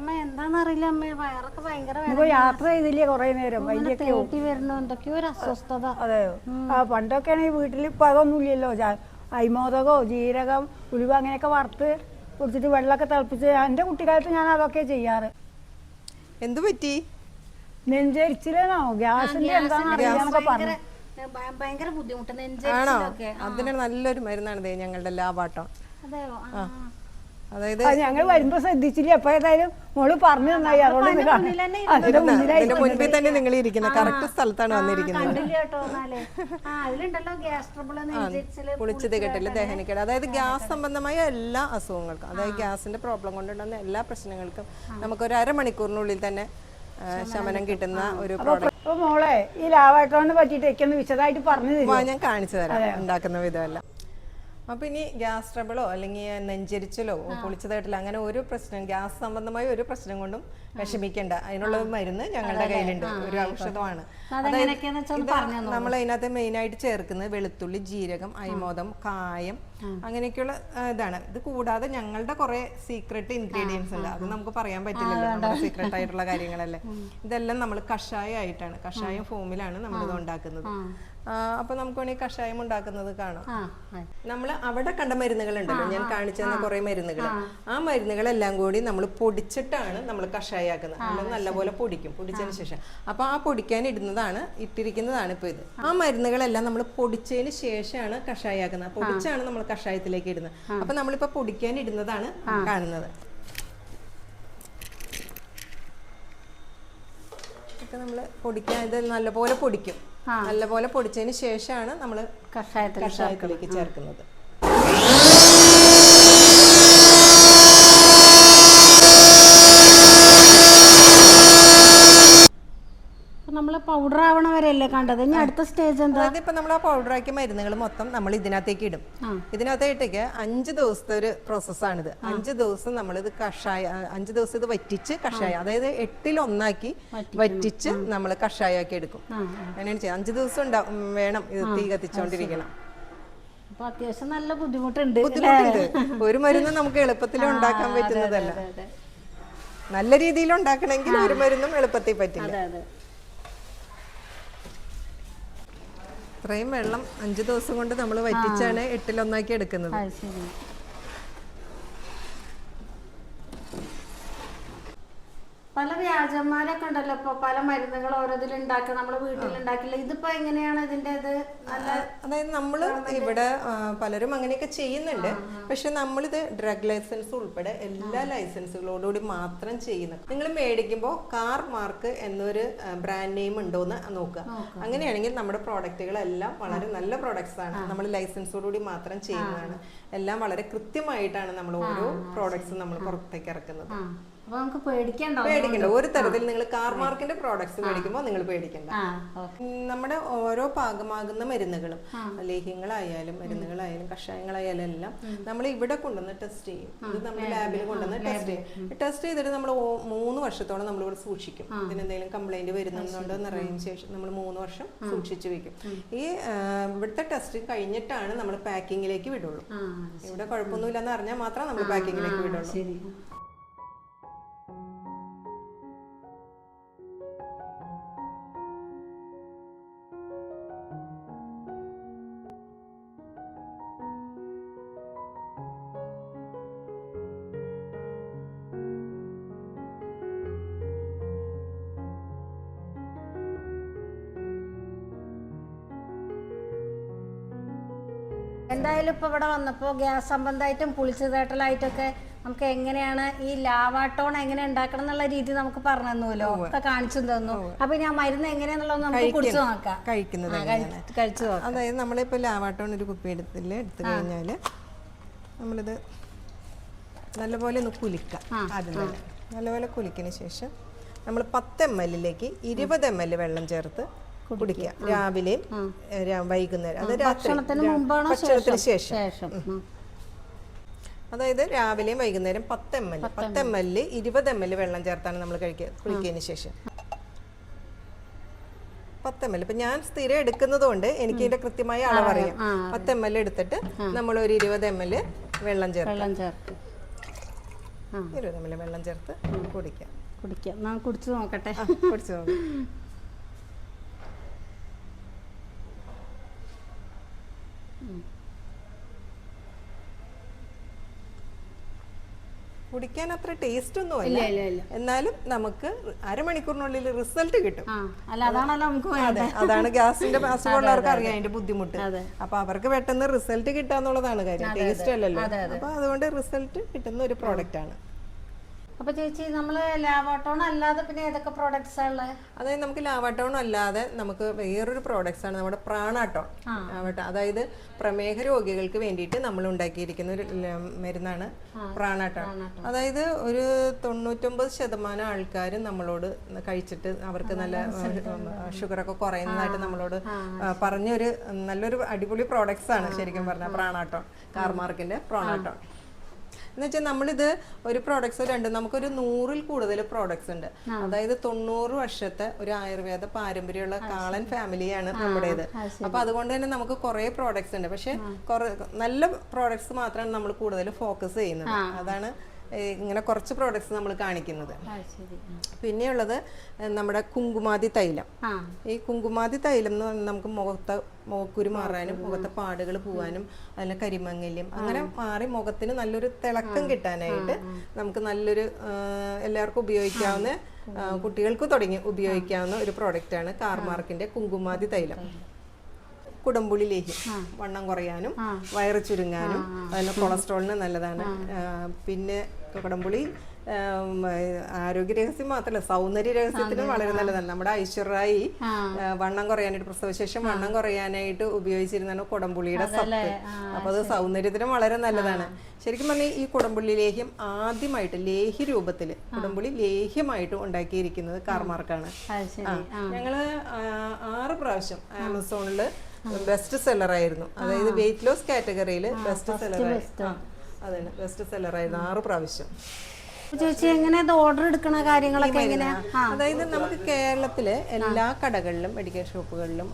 അമ്മ വയറൊക്കെ ഭയങ്കര വേദന. ഇപ്പൊ യാത്ര ചെയ്തില്ലേ കുറേ നേരം? ഇങ്ങനെ വൈകിയൊക്കെ തേട്ടി വരുന്നു എന്തൊക്കെയോ ഒരു അസ്വസ്ഥത. അതെയോ ആ പണ്ടൊക്കെ ആണെങ്കിൽ വീട്ടിൽ ഇപ്പൊ അതൊന്നും ഇല്ലല്ലോ. അയിമോദകോ അരിമോദകോ ജീരകം ഉലുവ അങ്ങനെയൊക്കെ വറുത്ത് കുടിച്ചിട്ട് വെള്ളമൊക്കെ തിളപ്പിച്ച് എന്റെ കുട്ടിക്കാലത്ത് ഞാൻ അതൊക്കെ ചെയ്യാറ്. എന്തു പറ്റി? നെഞ്ചരിച്ചിലേനോ ഗ്യാസിന്റെ എന്താണെന്ന് അറിയാന്നൊക്കെ പറഞ്ഞു. ഭയ- ഭയങ്കര ബുദ്ധിമുട്ട്. നെഞ്ചരിച്ചിലൊക്കെ. അതിന് നല്ലൊരു മരുന്നാണ് ദേ ഞങ്ങളുടെ ലാവാട്ടം. അതെയോ? ആ. അതായത് അത് ഞങ്ങൾ വരുമ്പോ ശ്രദ്ധിച്ചില്ല? അപ്പൊ ഏതായാലും മോൾ പറഞ്ഞു നന്നായി അതിന്റെ മുൻപിൽ തന്നെ നിങ്ങൾ ഇരിക്കുന്നത്. കറക്റ്റ് സ്ഥലത്താണ് വന്നിരിക്കുന്നത്. പുളിച്ചത് കെട്ടിൽ ദഹനിക്കേട്. അതായത് ഗ്യാസ് സംബന്ധമായ എല്ലാ അസുഖങ്ങൾക്കും അതായത് ഗ്യാസിന്റെ പ്രോബ്ലം കൊണ്ടുണ്ടാകുന്ന എല്ലാ പ്രശ്നങ്ങൾക്കും നമുക്ക് ഒരു അരമണിക്കൂറിനുള്ളിൽ തന്നെ ശമനം കിട്ടുന്ന ഒരു മോളെ ഈ ലാവാട്ടോണിനെ പറ്റിയിട്ട് വിശദമായിട്ട് പറഞ്ഞു തരും ഞാൻ കാണിച്ചു തരാം. ഉണ്ടാക്കുന്ന വിധമല്ല. അപ്പൊ ഇനി ഗ്യാസ് ട്രബിളോ അല്ലെങ്കിൽ നെഞ്ചരിച്ചലോ പൊളിച്ചതായിട്ടില്ല അങ്ങനെ ഒരു പ്രശ്നം ഗ്യാസ് സംബന്ധമായ ഒരു പ്രശ്നം കൊണ്ടും വിഷമിക്കേണ്ട. അതിനുള്ള മരുന്ന് ഞങ്ങളുടെ കയ്യിലുണ്ട്. ഒരു ഔഷധമാണ്. നമ്മൾ അതിനകത്ത് മെയിൻ ആയിട്ട് ചേർക്കുന്നത് വെളുത്തുള്ളി ജീരകം അയിമോദം കായം അങ്ങനെയൊക്കെയുള്ള ഇതാണ്. ഇത് കൂടാതെ ഞങ്ങളുടെ കുറെ സീക്രട്ട് ഇൻഗ്രീഡിയൻസ് ഉണ്ട്. അത് നമുക്ക് പറയാൻ പറ്റില്ലല്ലോ. നമ്മുടെ സീക്രട്ട് ആയിട്ടുള്ള കാര്യങ്ങളല്ലേ. ഇതെല്ലാം നമ്മൾ കഷായം ആയിട്ടാണ് കഷായം ഫോമിലാണ് നമ്മൾ ഇത് ഉണ്ടാക്കുന്നത്. അപ്പൊ നമുക്ക് വേണമെങ്കിൽ കഷായം ഉണ്ടാക്കുന്നത് കാണാം. നമ്മൾ അവിടെ കണ്ട മരുന്നുകൾ ഉണ്ടല്ലോ ഞാൻ കാണിച്ചു തന്ന കുറെ മരുന്നുകൾ ആ. മരുന്നുകളെല്ലാം കൂടി നമ്മൾ പൊടിച്ചിട്ടാണ് നമ്മൾ കഷായാക്കുന്നത് നമ്മൾ നല്ലപോലെ പൊടിക്കും. പൊടിച്ചതിന് ശേഷം. അപ്പൊ ആ പൊടിക്കാൻ ഇടുന്നതാണ് ഇട്ടിരിക്കുന്നതാണ് ഇപ്പൊ ഇത്. ആ. മരുന്നുകളെല്ലാം നമ്മൾ പൊടിച്ചതിന് ശേഷമാണ് കഷായാക്കുന്നത് പൊടിച്ചാണ് നമ്മൾ കഷായത്തിലേക്ക് ഇടുന്നത്. അപ്പൊ നമ്മളിപ്പോ പൊടിക്കാൻ ഇടുന്നതാണ് കാണുന്നത്. ഇതൊക്കെ നമ്മൾ പൊടിക്കാൻ ഇത് നല്ലപോലെ പൊടിക്കും. നല്ലപോലെ പൊടിച്ചതിന് ശേഷമാണ് നമ്മൾ കഷായത്തിലേക്ക് ചേർക്കുന്നത്. പൗഡർ ആവണ വരെയല്ലേ കണ്ടത്? ഇനി അടുത്ത സ്റ്റേജ് എന്താ? അതായത് ഇപ്പൊ നമ്മൾ ആ പൗഡർ ആക്കിയ മരുന്നുകൾ മൊത്തം നമ്മൾ ഇതിനകത്തേക്ക് ഇടും. ഇതിനകത്തേക്ക് അഞ്ച് ദിവസത്തെ ഒരു പ്രോസസ്സാണിത് അഞ്ച് ദിവസം നമ്മൾ ഇത് കഷായ അഞ്ച് ദിവസം ഇത് വറ്റിച്ച് കഷായ അതായത് എട്ടിൽ ഒന്നാക്കി വറ്റിച്ച് നമ്മൾ കഷായമാക്കി എടുക്കും. അങ്ങനെയാണ് ചെയ്യുക അഞ്ച് ദിവസം ഉണ്ടാവും വേണം ഇത് തീ കത്തിച്ചോണ്ടിരിക്കണം. അത്യാവശ്യം നല്ല ബുദ്ധിമുട്ടുണ്ട് ബുദ്ധിമുട്ടുണ്ട്. ഒരു മരുന്ന് നമുക്ക് എളുപ്പത്തിൽ ഉണ്ടാക്കാൻ പറ്റുന്നതല്ല. നല്ല രീതിയിൽ ഉണ്ടാക്കണമെങ്കിൽ ഒരു മരുന്നും എളുപ്പത്തിൽ പറ്റില്ല. ഇത്രയും വെള്ളം അഞ്ചു ദിവസം കൊണ്ട് നമ്മൾ വറ്റിച്ചാണ് എട്ടിലൊന്നാക്കി എടുക്കുന്നത് അത് ശരി പല വ്യാജന്മാരൊക്കെ ഉണ്ടല്ലോ. ഇപ്പൊ പല മരുന്നുകൾ ഓരോതിൽ നമ്മൾ വീട്ടിൽ ഉണ്ടാക്കില്ല. ഇതിപ്പോ എങ്ങനെയാണ് ഇതിന്റെ ഇത് അതായത് നമ്മൾ ഇവിടെ പലരും അങ്ങനെയൊക്കെ ചെയ്യുന്നുണ്ട്. പക്ഷെ നമ്മളിത് ഡ്രഗ് ലൈസൻസ് ഉൾപ്പെടെ എല്ലാ ലൈസൻസുകളോടുകൂടി മാത്രം ചെയ്യുന്നു. നിങ്ങൾ മേടിക്കുമ്പോൾ കാർ മാർക്ക് എന്നൊരു ബ്രാൻഡ് നെയിം ഉണ്ടോന്ന് നോക്കുക. അങ്ങനെയാണെങ്കിൽ നമ്മുടെ പ്രോഡക്റ്റുകളെല്ലാം വളരെ നല്ല പ്രോഡക്ട്സ് ആണ്. നമ്മൾ ലൈസൻസോടുകൂടി മാത്രം ചെയ്യുന്നതാണ്. എല്ലാം വളരെ കൃത്യമായിട്ടാണ് നമ്മൾ ഓരോ പ്രോഡക്ട്സും നമ്മൾ പുറത്തേക്ക് ഇറക്കുന്നത്. അപ്പൊ നമുക്ക് പേടിക്കണ്ട പേടിക്കണ്ട. ഒരു തരത്തിൽ നിങ്ങൾ കാർ മാർക്കിന്റെ പ്രോഡക്ട്സ് മേടിക്കുമ്പോൾ നിങ്ങൾ പേടിക്കണ്ട. നമ്മുടെ ഓരോ പാകമാകുന്ന മരുന്നുകളും ലേഹ്യങ്ങളായാലും മരുന്നുകളായാലും കഷായങ്ങളായാലും എല്ലാം നമ്മൾ ഇവിടെ കൊണ്ടുവന്ന് ടെസ്റ്റ് ചെയ്യും. ഇത് നമ്മൾ ലാബിൽ കൊണ്ടുവന്ന് ടെസ്റ്റ് ചെയ്യും. ടെസ്റ്റ് ചെയ്തിട്ട് നമ്മൾ മൂന്ന് വർഷത്തോളം നമ്മൾ ഇവിടെ സൂക്ഷിക്കും ഇതിനെന്തെങ്കിലും കംപ്ലൈന്റ് വരുന്നുണ്ടോ എന്നറിയാൻ ശേഷം നമ്മൾ മൂന്ന് വർഷം സൂക്ഷിച്ചു വെക്കും. ഈ ഇവിടുത്തെ ടെസ്റ്റ് കഴിഞ്ഞിട്ടാണ് നമ്മൾ പാക്കിങ്ങിലേക്ക് വിടുള്ളൂ. ഇവിടെ കുഴപ്പമൊന്നുമില്ലെന്ന് അറിഞ്ഞാൽ മാത്രമേ നമ്മൾ പാക്കിങ്ങിലേക്ക് വിടുള്ളൂ. എന്തായാലും ഇപ്പൊ ഇവിടെ വന്നപ്പോ ഗ്യാസ് സംബന്ധമായിട്ടും പുളിച്ചു തേട്ടലായിട്ടൊക്കെ നമുക്ക് എങ്ങനെയാണ് ഈ ലാവാട്ടോൺ എങ്ങനെ ഉണ്ടാക്കണം എന്നുള്ള രീതി നമുക്ക് പറഞ്ഞു തന്നുല്ലോ ഒക്കെ കാണിച്ചു തന്നു. അപ്പൊ ഞാൻ മരുന്ന് എങ്ങനെയാന്നുള്ളത് നമുക്ക് കുടിച്ചു നോക്കാം. കഴിക്കുന്നത് കഴിച്ചു നോക്കാം. അതായത് നമ്മളിപ്പോ ലാവാട്ടോൺ ഒരു കുപ്പി എടുത്തില്ല എടുത്തു കഴിഞ്ഞാൽ നമ്മളിത് നല്ലപോലെ ഒന്ന് കുലിക്കാം ആദ്യം തന്നെ. നല്ലപോലെ കുലിക്കിന് ശേഷം നമ്മൾ പത്ത് എം എല്ലിലേക്ക് ഇരുപത് എം എൽ വെള്ളം ചേർത്ത് കുടിക്കുക. രാവിലെയും വൈകുന്നേരം. അത് ഭക്ഷണത്തിന് ശേഷം. അതായത് രാവിലെയും വൈകുന്നേരം പത്ത് എം എൽ പത്ത് എം എൽ ഇരുപത് എം എൽ വെള്ളം ചേർത്താണ് നമ്മൾ കഴിക്കുക കുളിക്കുന്നതിന് ശേഷം. പത്ത് എം എൽ ഇപ്പൊ ഞാൻ സ്ഥിരം എടുക്കുന്നത് കൊണ്ട് എനിക്ക് ഇതിന്റെ കൃത്യമായ അളവറിയാം പത്ത് എം എൽ എടുത്തിട്ട് നമ്മൾ ഒരു ഇരുപത് എം എൽ വെള്ളം ചേർത്ത്. ഇരുപത് എം എൽ വെള്ളം ചേർത്ത് കുടിക്കാം. കുടിക്കാം. കുടിച്ചു നോക്കട്ടെ. കുടിച്ച് നോക്ക്. കുടിക്കാൻ അത്ര ടേസ്റ്റ് ഒന്നും ഇല്ല എന്നാലും നമുക്ക് അരമണിക്കൂറിനുള്ളിൽ റിസൾട്ട് കിട്ടും. അതെ അതാണ് ഗ്യാസിന്റെ അസുഖമുള്ളവർക്ക് അറിയാം അതിന്റെ ബുദ്ധിമുട്ട്. അപ്പൊ അവർക്ക് പെട്ടെന്ന് റിസൾട്ട് കിട്ടാന്നുള്ളതാണ് കാര്യം. ടേസ്റ്റ് അല്ലല്ലോ. അപ്പൊ അതുകൊണ്ട് റിസൾട്ട് കിട്ടുന്ന ഒരു പ്രോഡക്റ്റ് ആണ്. അപ്പൊ ചേച്ചി നമ്മൾ ലാവാട്ടോൺ അല്ലാതെ പിന്നെ ഏതൊക്കെ പ്രോഡക്ട്സ് ഉള്ളത് അതായത് നമുക്ക് ലാവാട്ടോൺ അല്ലാതെ നമുക്ക് വേറൊരു പ്രോഡക്ട്സ് ആണ് നമ്മുടെ പ്രാണാട്ടോൺ ആവട്ടെ അതായത് പ്രമേഹ രോഗികൾക്ക് വേണ്ടിയിട്ട് നമ്മൾ ഉണ്ടാക്കിയിരിക്കുന്ന ഒരു മരുന്നാണ് പ്രാണാട്ടോൺ അതായത് ഒരു തൊണ്ണൂറ്റൊമ്പത് ശതമാനം ആൾക്കാരും നമ്മളോട് കഴിച്ചിട്ട് അവർക്ക് നല്ല ഷുഗറൊക്കെ കുറയുന്നതായിട്ട് നമ്മളോട് പറഞ്ഞൊരു നല്ലൊരു അടിപൊളി പ്രോഡക്ട്സ് ആണ് ശരിക്കും പറഞ്ഞാൽ പ്രാണാട്ടോൺ കാർമാർക്കിന്റെ പ്രാണാട്ടോൺ എന്ന് വെച്ചാൽ നമ്മളിത് ഒരു പ്രോഡക്ട്സ് രണ്ട് നമുക്കൊരു നൂറിൽ കൂടുതൽ പ്രോഡക്ട്സ് ഉണ്ട്. അതായത് തൊണ്ണൂറ് വർഷത്തെ ഒരു ആയുർവേദ പാരമ്പര്യമുള്ള കാളൻ ഫാമിലിയാണ് നമ്മുടേത്. അപ്പൊ അതുകൊണ്ട് തന്നെ നമുക്ക് കുറെ പ്രോഡക്ട്സ് ഉണ്ട്. പക്ഷെ നല്ല പ്രോഡക്ട്സ് മാത്രമാണ് നമ്മൾ കൂടുതൽ ഫോക്കസ് ചെയ്യുന്നത്. അതാണ് ഇങ്ങനെ കുറച്ച് പ്രോഡക്ട്സ് നമ്മൾ കാണിക്കുന്നത്. പിന്നെയുള്ളത് നമ്മുടെ കുങ്കുമാതി തൈലം. ഈ കുങ്കുമാതി തൈലം എന്ന് പറഞ്ഞാൽ നമുക്ക് മുഖത്തെ മുഖക്കുരു മാറാനും മുഖത്തെ പാടുകൾ പോവാനും അതിലെ കരിമങ്ങല്യം അങ്ങനെ മാറി മുഖത്തിന് നല്ലൊരു തിളക്കം കിട്ടാനായിട്ട് നമുക്ക് നല്ലൊരു എല്ലാവർക്കും ഉപയോഗിക്കാവുന്ന കുട്ടികൾക്ക് തുടങ്ങി ഉപയോഗിക്കാവുന്ന ഒരു പ്രോഡക്റ്റ് ആണ് കാർമാർക്കിന്റെ കുങ്കുമാതി തൈലം. കുടംപുളി ലേഹ്യം. വണ്ണം കുറയാനും വയറ് ചുരുങ്ങാനും അതിന് കൊളസ്ട്രോളിന് നല്ലതാണ്. പിന്നെ കുടംപുളി ആരോഗ്യ രഹസ്യം മാത്രമല്ല സൗന്ദര്യ രഹസ്യത്തിനും വളരെ നല്ലതാണ്. നമ്മുടെ ഐശ്വര്യായി വണ്ണം കുറയാനായിട്ട് പ്രസവശേഷം വണ്ണം കുറയാനായിട്ട് ഉപയോഗിച്ചിരുന്നതാണ് കുടംപുളിയുടെ സത്ത്. അപ്പൊ അത് സൗന്ദര്യത്തിനും വളരെ നല്ലതാണ്. ശരിക്കും പറഞ്ഞാൽ ഈ കുടംപുള്ളി ലേഹ്യം ആദ്യമായിട്ട് ലേഹ്യ രൂപത്തിൽ കുടംപുള്ളി ലേഹ്യമായിട്ട് ഉണ്ടാക്കിയിരിക്കുന്നത് കാർമാർക്കാണ് ഞങ്ങൾ ആറ് പ്രാവശ്യം ആമസോണിൽ ബെസ്റ്റ് സെല്ലർ ആയിരുന്നു. അതായത് വെയിറ്റ് ലോസ് കാറ്റഗറിയിൽ ബെസ്റ്റ് സെല്ലർ അതെ ബെസ്റ്റ് സെല്ലറായിരുന്നു ആറ് പ്രാവശ്യം. ചേച്ചി എങ്ങനെ ഇത് ഓർഡർ എടുക്കണ കാര്യങ്ങളൊക്കെ എങ്ങനെയാ? അതായത് നമുക്ക് കേരളത്തിലെ എല്ലാ കടകളിലും മെഡിക്കൽ ഷോപ്പുകളിലും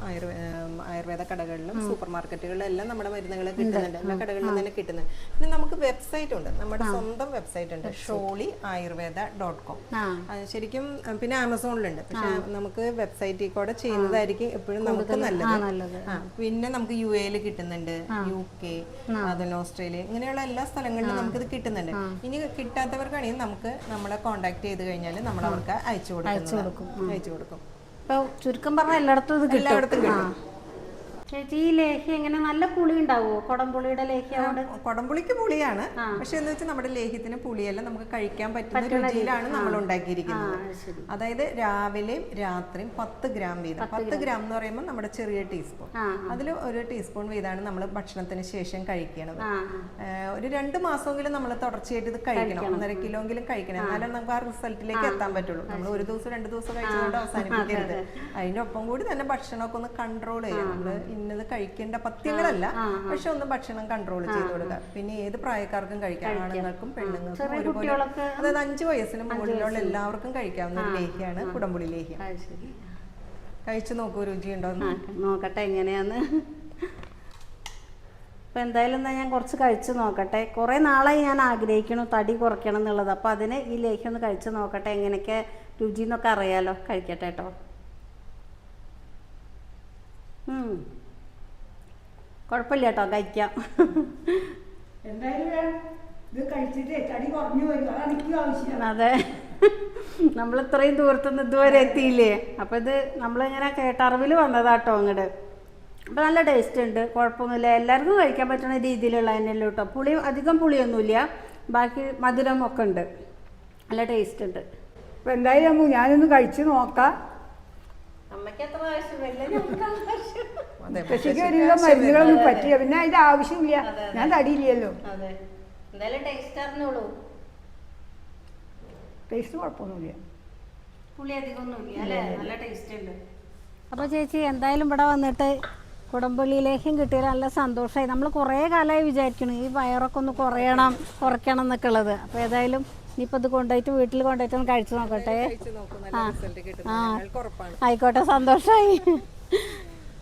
ആയുർവേദ കടകളിലും സൂപ്പർ മാർക്കറ്റുകളിലും എല്ലാം നമ്മുടെ മരുന്നുകൾ കിട്ടുന്നുണ്ട്. എല്ലാ കടകളിലും തന്നെ കിട്ടുന്നുണ്ട്. പിന്നെ നമുക്ക് വെബ്സൈറ്റ് ഉണ്ട്. നമ്മുടെ സ്വന്തം വെബ്സൈറ്റ് ഉണ്ട്. Sholi Ayurveda dot com. ശരിക്കും പിന്നെ ആമസോണിലുണ്ട്. പക്ഷെ നമുക്ക് വെബ്സൈറ്റിൽ കൂടെ ചെയ്യുന്നതായിരിക്കും എപ്പോഴും നമുക്ക് നല്ലത്. നല്ലത്. പിന്നെ നമുക്ക് യു എയിൽ കിട്ടുന്നുണ്ട്. യു കെ അതുപോലെ ഓസ്ട്രേലിയ ഇങ്ങനെയുള്ള എല്ലാ സ്ഥലങ്ങളിലും നമുക്കിത് കിട്ടുന്നുണ്ട്. ഇനി കിട്ടാത്തവർക്കാണെങ്കിൽ നമുക്ക് നമ്മളെ കോണ്ടാക്ട് ചെയ്ത് കഴിഞ്ഞാൽ നമ്മൾ അവർക്ക് അയച്ചു കൊടുക്കും. അയച്ചു കൊടുക്കും. ഇപ്പൊ ചുരുക്കം പറഞ്ഞാൽ എല്ലായിടത്തും ഇത് എല്ലായിടത്തും കിട്ടും. ചേച്ചി ഈ ലേഹ്യം എങ്ങനെ നല്ല പുളി ഉണ്ടാവുമോ കൊടംപുളിയുടെ ലേഹ്യം കൊണ്ട് കൊടംപുളിക്ക് പുളിയാണ്. പക്ഷെ എന്ന് വെച്ചാൽ നമ്മുടെ ലേഹ്യത്തിന് പുളിയല്ല നമുക്ക് കഴിക്കാൻ പറ്റുന്ന രീതിയിലാണ് നമ്മൾ ഉണ്ടാക്കിയിരിക്കുന്നത്. അതായത് രാവിലെയും രാത്രിയും പത്ത് ഗ്രാം വീതം. പത്ത് ഗ്രാം. എന്ന് പറയുമ്പോൾ നമ്മുടെ ചെറിയ ടീസ്പൂൺ. അതിൽ ഒരു ടീസ്പൂൺ വീതമാണ് നമ്മൾ ഭക്ഷണത്തിന് ശേഷം കഴിക്കണത്. ഒരു രണ്ട് മാസമെങ്കിലും നമ്മൾ തുടർച്ചയായിട്ട് ഇത് കഴിക്കണം. ഒന്നര കിലോ എങ്കിലും കഴിക്കണം എന്നാലും നമുക്ക് ആ റിസൾട്ടിലേക്ക് എത്താൻ പറ്റുള്ളൂ. നമ്മൾ ഒരു ദിവസം രണ്ട് ദിവസം കഴിച്ചുകൊണ്ട് അവസാനിപ്പിക്കരുത്. അതിന്റെ ഒപ്പം കൂടി തന്നെ ഭക്ഷണമൊക്കെ ഒന്ന് കൺട്രോൾ ചെയ്യണം നമ്മൾ ഇന്നത് കഴിക്കേണ്ട പഥ്യങ്ങളല്ല. പക്ഷെ ഒന്ന് ഭക്ഷണം കൺട്രോൾ ചെയ്ത് കൊടുക്കുക. പിന്നെ ഏത് പ്രായക്കാർക്കും കഴിക്കാം. ആണുങ്ങൾക്കും പെണ്ണുങ്ങൾക്കും ഒരുപോലെ അതായത് അഞ്ചു വയസ്സിന് മുകളിലുള്ള എല്ലാവർക്കും കഴിക്കാവുന്ന ഒരു ലേഹ്യാണ് കുടംപുളി ലേഹ്യം. കഴിച്ചു നോക്കൂ രുചിയുണ്ടോ ഉണ്ടോ നോക്കട്ടെ എങ്ങനെയാന്ന്. അപ്പോൾ എന്തായാലും എന്നാൽ ഞാൻ കുറച്ച് കഴിച്ച് നോക്കട്ടെ. കുറേ നാളായി ഞാൻ ആഗ്രഹിക്കണു തടി കുറയ്ക്കണം എന്നുള്ളത്. അപ്പോൾ അതിന് ഈ ലേഹ്യം ഒന്ന് കഴിച്ച് നോക്കട്ടെ. എങ്ങനെയൊക്കെ രുചി എന്നൊക്കെ അറിയാലോ. കഴിക്കട്ടെ കേട്ടോ. കുഴപ്പമില്ല കേട്ടോ കഴിക്കാം അതെ. നമ്മൾ ഇത്രയും ദൂരത്തുനിന്ന് ഇതുവരെ എത്തിയില്ലേ? അപ്പം ഇത് നമ്മളിങ്ങനെ കേട്ടറിവിൽ വന്നതാട്ടോ അങ്ങോട്ട് അപ്പം നല്ല ടേസ്റ്റ് ഉണ്ട്. കുഴപ്പമൊന്നുമില്ല. എല്ലാവർക്കും കഴിക്കാൻ പറ്റുന്ന രീതിയിലുള്ള തന്നെയല്ലോ കേട്ടോ പുളി അധികം പുളിയൊന്നുമില്ല. ബാക്കി മധുരം ഒക്കെ ഉണ്ട്. നല്ല ടേസ്റ്റ് ഉണ്ട്. അപ്പം എന്തായാലും ഞാനൊന്ന് കഴിച്ച് നോക്കാം. അതെ കൃഷിക്ക് ഒരുവിധം മരുന്നുകളൊന്നും പറ്റില്ല. പിന്നെ അതിന്റെ ആവശ്യമില്ല. ഞാൻ തടിയില്ലല്ലോ. ടേസ്റ്റ് കുഴപ്പമൊന്നുമില്ല. അപ്പൊ അധികമൊന്നുമില്ല അല്ലേ? നല്ല ടേസ്റ്റ് ഉണ്ട്. അപ്പോൾ ചേച്ചി എന്തായാലും ഇവിടെ വന്നിട്ട് കുടംപള്ളി ലേഹ്യം കിട്ടിയാൽ നല്ല സന്തോഷമായി നമ്മൾ കുറേ കാലമായി വിചാരിക്കണം ഈ വയറൊക്കെ ഒന്ന് കുറയണം കുറയ്ക്കണം എന്നൊക്കെ ഉള്ളത്. അപ്പോൾ ഏതായാലും ഇനിയിപ്പോൾ ഇത് കൊണ്ടുപോയിട്ട് വീട്ടിൽ കൊണ്ടുപോയിട്ട് ഒന്ന് കഴിച്ചു നോക്കട്ടെ. ഉറപ്പാണ് ആയിക്കോട്ടെ സന്തോഷമായി